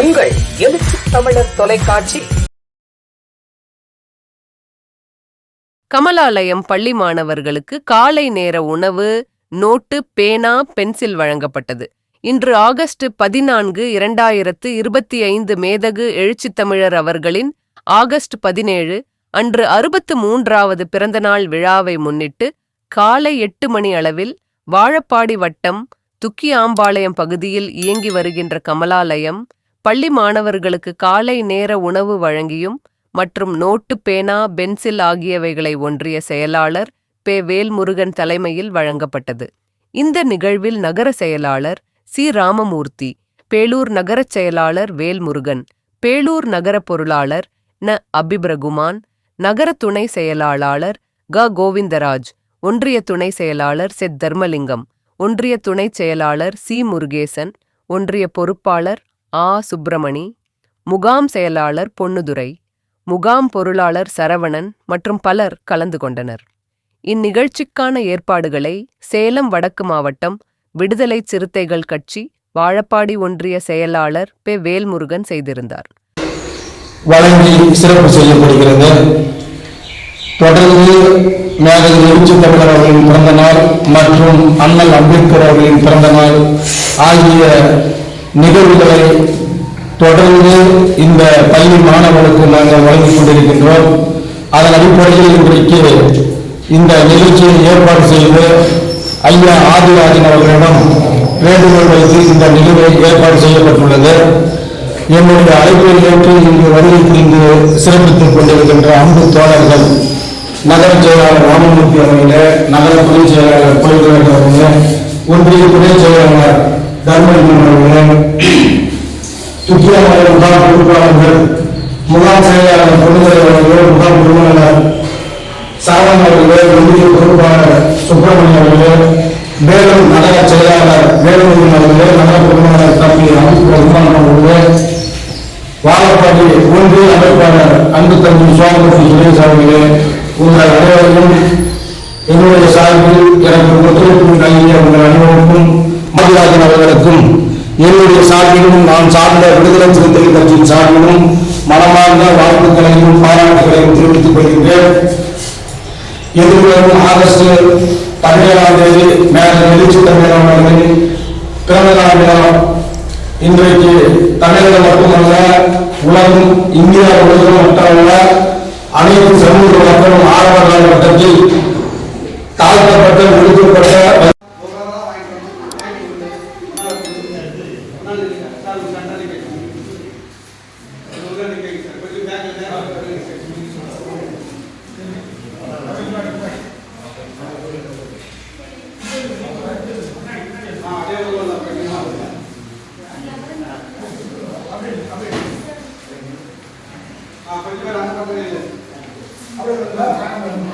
உங்கள் எழுச்சி தமிழர் தொலைக்காட்சி. கமலாலயம் பள்ளி மாணவர்களுக்கு காலை நேர உணவு நோட்டு பேனா பென்சில் வழங்கப்பட்டது. இன்று ஆகஸ்ட் பதினான்கு இரண்டாயிரத்து இருபத்தி ஐந்து மேதகு எழுச்சித் தமிழர் அவர்களின் ஆகஸ்ட் பதினேழு அன்று அறுபத்து மூன்றாவது பிறந்தநாள் விழாவை முன்னிட்டு காலை எட்டு மணி அளவில் வாழப்பாடி வட்டம் துக்கியாம்பாளையம் பகுதியில் இயங்கி வருகின்ற கமலாலயம் பள்ளி மாணவர்களுக்கு காலை நேர உணவு வழங்கியும் மற்றும் நோட்டு பேனா பென்சில் ஆகியவைகளை ஒன்றிய செயலாளர் பே. வேல்முருகன் தலைமையில் வழங்கப்பட்டது. இந்த நிகழ்வில் நகர செயலாளர் சி. ராமமூர்த்தி பேலூர் நகரச் செயலாளர் வேல்முருகன் பேலூர் நகர பொருளாளர் ந. அபிபிரகுமான் நகர துணை செயலாளர் க. கோவிந்தராஜ் ஒன்றிய துணை செயலாளர் செத். தர்மலிங்கம் ஒன்றிய துணைச் செயலாளர் சி. முருகேசன் ஒன்றிய பொறுப்பாளர் ஆ. சுப்பிரமணி முகாம் செயலாளர் பொன்னுதுரை முகாம் பொருளாளர் சரவணன் மற்றும் பலர் கலந்து கொண்டனர். இந்நிகழ்ச்சிக்கான ஏற்பாடுகளை சேலம் வடக்கு மாவட்டம் விடுதலை சிறுத்தைகள் கட்சி வாழப்பாடி ஒன்றிய செயலாளர் பெ. வேல்முருகன் செய்திருந்தார். வழங்கி சிறப்பு செய்யப்படுகிறது. தொடர்ந்து மேதகு எழுச்சித்தமிழர் அவர்களின் பிறந்த நாள் மற்றும் அண்ணல் அம்பேத்கர் அவர்களின் பிறந்த நாள் ஆகிய நிகழ்வுகளை தொடர்ந்து இந்த பள்ளி மாணவர்களுக்கு நாங்கள் வழங்கிக் கொண்டிருக்கின்றோம். அதன் அடிப்படையில் இன்றைக்கு இந்த நிகழ்ச்சியை ஏற்பாடு செய்து ஐயா ஆதிராஜன் அவர்களிடம் வேண்டுகோள் வைத்து இந்த நிகழ்வை ஏற்பாடு செய்யப்பட்டுள்ளது. என்னுடைய அழைப்பை ஏற்று இங்கு வருகை புரிந்து சிறப்பித்துக் கொண்டிருக்கின்ற அன்பு தோழர்கள் நகர செயலாளர் ராமமூர்த்தி அவர்களே நகர துணை செயலாளர் கோயில்ராஜ் அவர்களே ஒன்றிய துணை செயலாளர் தர்மலிங்கம் அவர்களே சுற்றுலாமலை முகாம் பொறுப்பாளர்கள் முகாம் செயலாளர் பொன்னுரை அவர்கள் முகாம் உறுப்பினர் சரவணன் அவர்களே ஒன்றிய பொறுப்பாளர் சுப்பிரமணியம் அவர்களே மேலும் நகர செயலாளர் வேலுமணி அவர்களே நகர தம்பி அமித் அவர்களே வாழப்பாடி ஒன்றிய அமைப்பாளர் அன்பு தம்பி சுவாமிமூர்த்தி சுரேஷ் அவர்களே உங்கள் அனைவரையும் என்னுடைய சார்பில் எனக்கு ஒத்துழைப்பு நல்கிய உங்கள் அனைவருக்கும் மதிராஜன் அவர்களுக்கும் என்னுடைய சார்பிலும் நான் சார்ந்த விடுதலை சிறுத்தை கட்சியின் சார்பிலும் மனமார்ந்த வாழ்த்துக்களையும் பாராட்டுகளையும் தெரிவித்துக் கொள்கின்றேன். எதிர்வரும் ஆகஸ்ட் பதினேழாம் தேதி மேலும் வெளிச்சிட்ட தமிழகம் பிறந்த நாள் விழா. இன்றைக்கு தமிழகம் மட்டுமல்ல உலகம் இந்தியா முழுவதும் மட்டுமல்ல அனைத்து சமூக மக்களும் ஆரம்ப காலகட்டத்தில் தாழ்த்தப்பட்ட ஒடுக்கப்பட்ட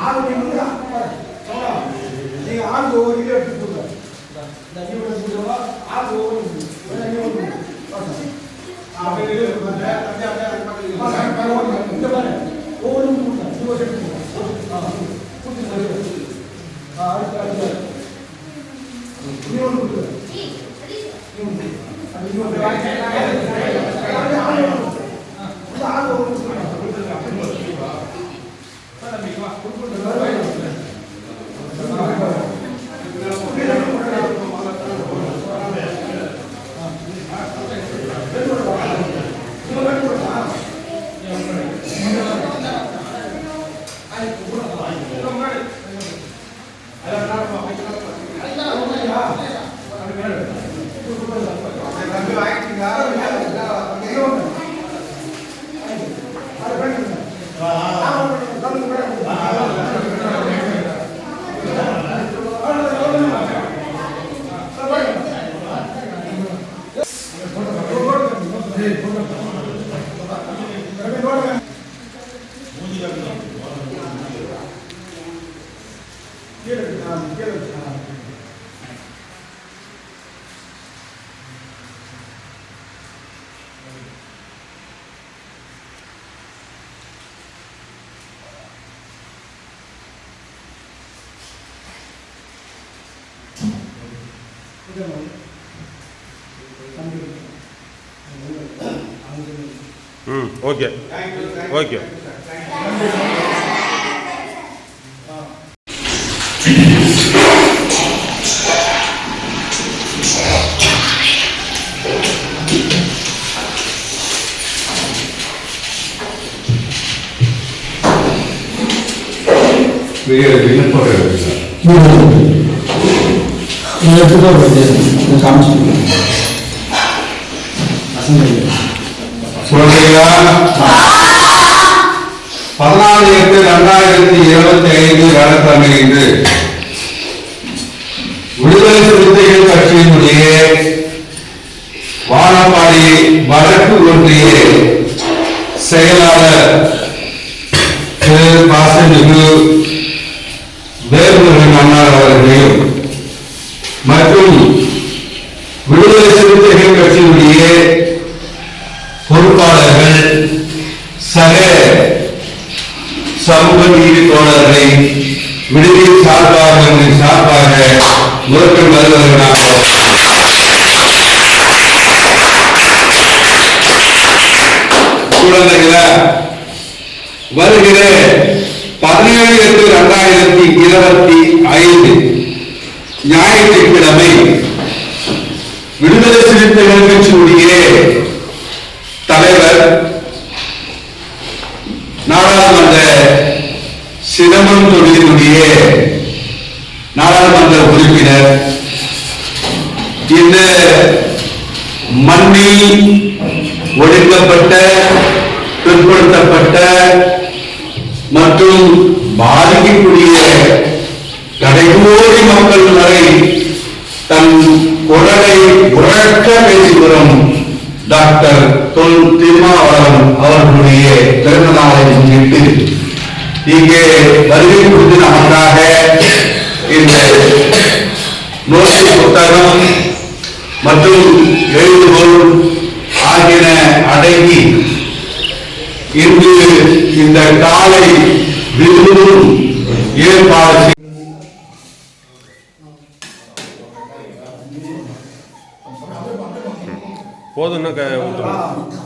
ஆறு நீங்க ஆறு ஒவ்வொரு கிலோ எடுத்து கொடுங்க ஆறு ஒவ்வொரு இந்த மாதிரி ஒவ்வொரு அடுத்து அடுத்து இன்னொன்று கொடுக்குறேன் இன்னொன்று இன்னொன்று ஆறு ஒவ்வொரு கொடுத்துருக்காங்க. ம் ஓகே ஓகே விண்ணப்பம் எடுத்துக்கோ காமிச்சு சொல்றீங்களா பதினாலு எட்டு ரெண்டாயிரத்தி இருபத்தி ஐந்து வியாழக்கிழமை விடுதலை சிறுத்தைகள் கட்சியினுடைய வானப்பாடி வழக்கு ஒன்றிய செயலாளர் திரு பாசன் வேல்முருகன் அண்ணா அவர்களையும் மற்றும் விடுதலை சிறுத்தைகள் கட்சியினுடைய பொறுப்பாளர்கள் சக சமூக நீதி தோழர்களை விடுதி சார்பாக சார்பாக முதற்கள் வருவதற்காக குழந்தைகள வருகிற பதினேழு எட்டு இரண்டாயிரத்தி இருபத்தி ஐந்து ஞாயிற்றுக்கிழமை விடுதலை சிறுத்தைகள் கட்சியுடைய தலைவர் நாடாளுமன்ற சிதம்பரம் தொகுதியினுடைய நாடாளுமன்ற உறுப்பினர் இந்த மண்ணில் ஒடுக்கப்பட்ட பிற்படுத்தப்பட்ட மற்றும் பாதிக்கக்கூடிய கடைகோடி மக்கள் வரை தன் குரலை உறக்க பேசி டாக்டர் தொல் திருமாவளவன் அவர்களுடைய பிறந்த நாளை முன்னிட்டு இங்கே வருகை கொடுத்து நமக்காக இந்த நோய் புத்தகம் மற்றும் எழுதுகோள் ஆகியன அடங்கி இன்று இந்த காலை விருந்தும் ஏற்பாடு செய்து போதும்னா க ஊற்றணும்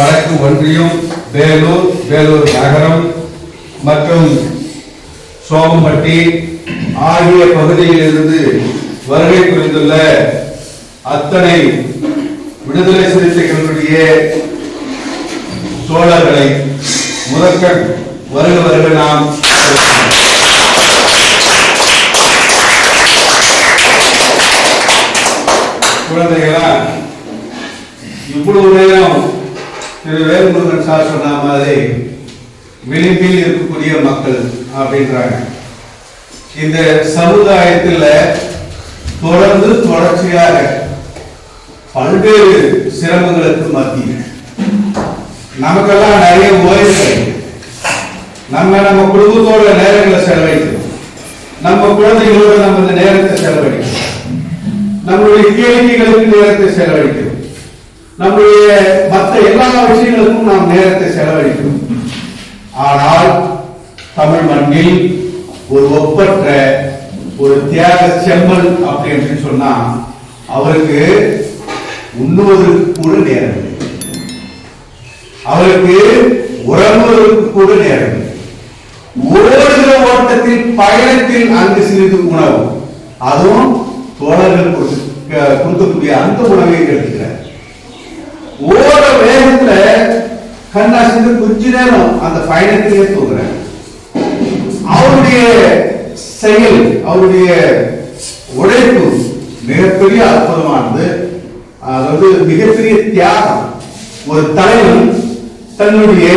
வடக்கு ஒன்றியம் வேலூர் வேலூர் நகரம் மற்றும் சோமம்பட்டி ஆகிய பகுதியிலிருந்து வருகை புரிந்துள்ள அத்தனை விடுதலை சிறுத்தைகளுடைய சோழர்களை முதற்கண் வருக வருக நாம். குழந்தைகளா இவ்வளவு நேரம் திரு வேல்முருகன் சார் சொன்ன மாதிரி விளிம்பில் இருக்கக்கூடிய மக்கள் அப்படின்றாங்க. இந்த சமுதாயத்தில் தொடர்ந்து தொடர்ச்சியாக பல்வேறு சிரமங்களுக்கு மத்தியில். நமக்கெல்லாம் நிறைய ஓய்வு நம்ம நம்ம குடும்பத்தோட நேரங்களை செலவழிக்கணும் நம்ம குழந்தைகளோட நம்ம இந்த நேரத்தை செலவழிக்கணும் நம்மளுடைய கேள்விகளுக்கு நேரத்தை செலவழிக்கணும் நம்முடைய மற்ற எல்லா விஷயங்களுக்கும் நாம் நேரத்தை செலவழிக்கிறோம். ஆனால் தமிழ் மண்ணில் ஒரு ஒப்பற்ற ஒரு தியாக செம்மல் அப்படின்னு சொன்னா அவருக்கு உண்ணுவதற்கு கூட நேரம் அவருக்கு உறங்குவதற்கு கூட நேரம் ஓடுகிற ஓட்டத்தில் பயணத்தில் அங்கு சிறிது உணவு. அதுவும் தோழர்கள் கொடுக்கக்கூடிய அந்த உணவை கிடைக்கிறது ஓட வேகத்துல கண்ணா கொஞ்ச நேரம் அந்த பயணத்திலே தூங்குறார் அவருடைய செயல் அவருடைய உழைப்பு மிகப்பெரிய அற்புதமானது. அதாவது மிகப்பெரிய தியாகம். ஒரு தலைவன் தன்னுடைய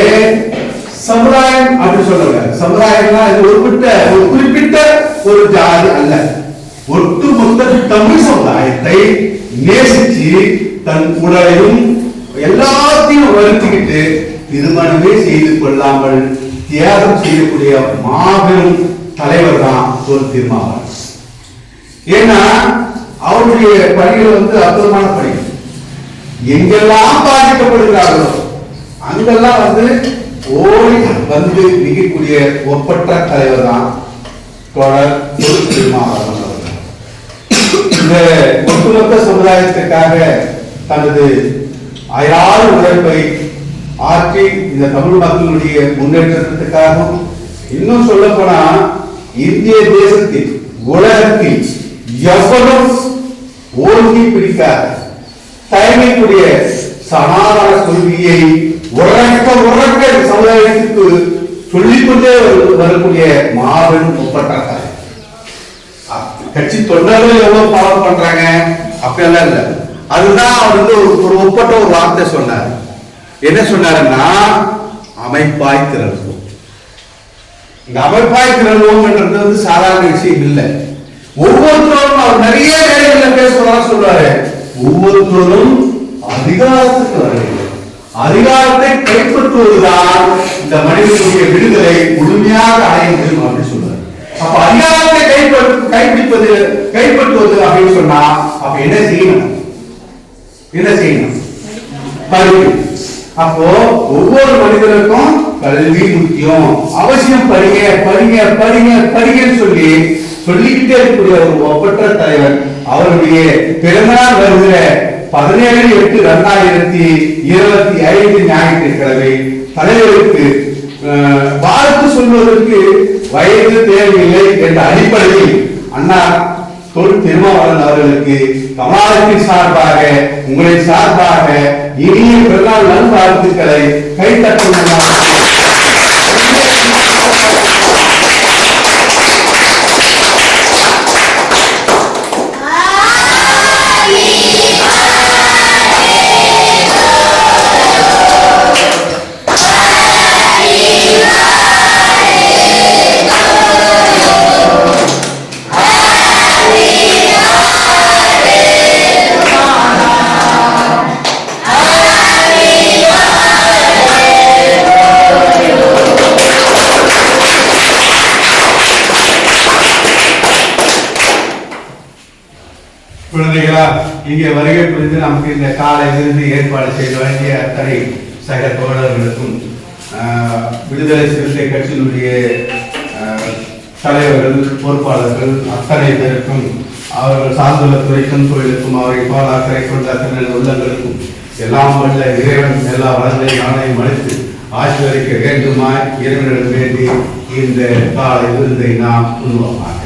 சமுதாயம் அப்படின்னு சொல்லுங்க சமுதாயம்னா இது ஒரு குறிப்பிட்ட ஒரு குறிப்பிட்ட ஒரு ஜாதி அல்ல. ஒட்டுமொத்த தமிழ் சமுதாயத்தை நேசிச்சு தன் உடலையும் எல்லாத்தையும் வருத்திக்கிட்டு திருமணமே செய்து கொள்ளாமல் தியாகம் செய்யக்கூடிய மாபெரும் தலைவர் தான் ஒரு திருமாவளர் ஏன்னா அவருடைய பணிகள் வந்து அற்புதமான பணிகள். எங்கெல்லாம் பாதிக்கப்படுகிறார்களோ அங்கெல்லாம் வந்து ஓடி வந்து நிற்கக்கூடிய ஒப்பற்ற தலைவர் தான் தொடர் திருமாவளவன் இந்த ஒட்டுமொத்த சமுதாயத்துக்காக தனது அயராத உழைப்பை ஆற்றி இந்த தமிழ் மக்களுடைய முன்னேற்றத்துக்காகவும் இன்னும் சொல்ல போனா இந்திய தேசத்தில் உலகத்தில் எவ்வளவு ஓங்கி பிடிக்காத. தயங்கக்கூடிய சனாதன கொள்கையை உறக்க உறக்க சமுதாயத்திற்கு சொல்லிக்கொண்டே வரக்கூடிய மாபெரும் ஒப்பற்ற கட்சி தொண்டர்கள் எவ்வளவு ஃபாலோ பண்றாங்க? அப்படியெல்லாம் இல்லை. அதுதான் அவர் வந்து ஒரு ஒப்பட்ட ஒரு வார்த்தை சொன்னார். என்ன சொன்னாருன்னா அமைப்பாய் திரள்வோம். இந்த அமைப்பாய் திரள்வோம்ன்றது வந்து சாதாரண விஷயம் இல்லை. ஒவ்வொருத்தரும் அவர் நிறைய வேலைகள்ல பேசுவதா சொல்றாரு. ஒவ்வொருத்தரும் அதிகாரத்துக்கு வரவில்லை அதிகாரத்தை கைப்பற்றுவதுதான் இந்த மனிதனுடைய விடுதலை முழுமையாக அடைய முடியும் அப்படின்னு சொல்றாரு. அப்ப அதிகாரத்தை கைப்பற்று கைப்பிடிப்பது கைப்பற்றுவது அப்படின்னு சொன்னா அப்ப என்ன செய்யணும்? என்ன செய்யணும்? படிப்பு அப்போ ஒவ்வொரு மனிதனுக்கும் கல்வி முக்கியம். அவசியம் படிங்க படிங்க படிங்க படிங்கன்னு சொல்லி சொல்லிக்கிட்டே இருக்கக்கூடிய ஒரு ஒப்பற்ற தலைவர் அவருடைய பிறந்தநாள் வருகிற பதினேழு எட்டு இரண்டாயிரத்தி இருபத்தி ஐந்து ஞாயிற்றுக்கிழமை தலைவருக்கு வாழ்த்து சொல்வதற்கு வயது தேவையில்லை என்ற அடிப்படையில் அண்ணா தொல் திருமாவளவன் அவர்களுக்கு கமலாலயத்தின் சார்பாக உங்களை சார்பாக இனிய பிறநாள் நல்வாழ்த்துக்களை கைத்தட்டும் குழந்தைகளா இங்கே வருகை புரிந்து நமக்கு இந்த காலை விருந்து ஏற்பாடு செய்ய வேண்டிய அத்தனை சக தோழர்களுக்கும் ஆஹ், விடுதலை சிறுத்தை கட்சியினுடைய ஆஹ், தலைவர்கள் பொறுப்பாளர்கள் அத்தனை பேருக்கும் அவர்கள் சார்ந்துள்ள துறைக்கும் தொழிலுக்கும் அவரை பால் அக்கறை கொண்ட அத்தனை உள்ளங்களுக்கும் எல்லாம் வல்ல இறைவன் எல்லா வளங்களையும் நாளையும் அளித்து ஆசீர்வதிக்க வேண்டுமா இறைவனிடம் வேண்டி இந்த காலை விருந்தை நாம் உண்ணுவோமாக